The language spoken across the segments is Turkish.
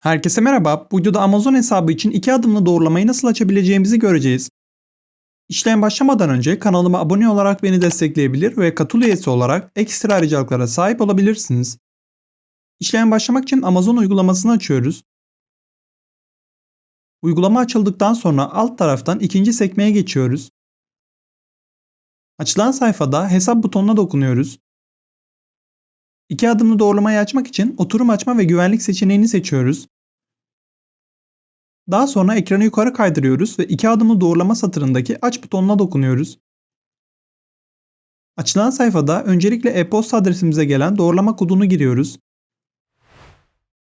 Herkese merhaba. Bu videoda Amazon hesabı için iki adımlı doğrulamayı nasıl açabileceğimizi göreceğiz. İşlem başlamadan önce kanalıma abone olarak beni destekleyebilir ve katıl üyesi olarak ekstra ayrıcalıklara sahip olabilirsiniz. İşlem başlamak için Amazon uygulamasını açıyoruz. Uygulama açıldıktan sonra alt taraftan ikinci sekmeye geçiyoruz. Açılan sayfada hesap butonuna dokunuyoruz. İki adımlı doğrulamayı açmak için oturum açma ve güvenlik seçeneğini seçiyoruz. Daha sonra ekranı yukarı kaydırıyoruz ve iki adımlı doğrulama satırındaki aç butonuna dokunuyoruz. Açılan sayfada öncelikle e-posta adresimize gelen doğrulama kodunu giriyoruz.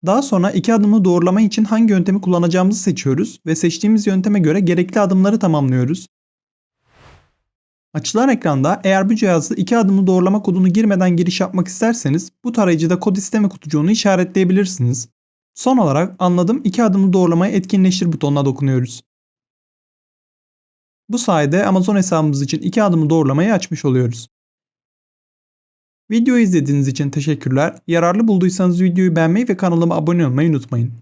Daha sonra iki adımlı doğrulama için hangi yöntemi kullanacağımızı seçiyoruz ve seçtiğimiz yönteme göre gerekli adımları tamamlıyoruz. Açılan ekranda eğer bu cihazda iki adımlı doğrulama kodunu girmeden giriş yapmak isterseniz bu tarayıcıda kod isteme kutucuğunu işaretleyebilirsiniz. Son olarak anladım iki adımlı doğrulamayı etkinleştir butonuna dokunuyoruz. Bu sayede Amazon hesabımız için iki adımlı doğrulamayı açmış oluyoruz. Videoyu izlediğiniz için teşekkürler. Yararlı bulduysanız videoyu beğenmeyi ve kanalıma abone olmayı unutmayın.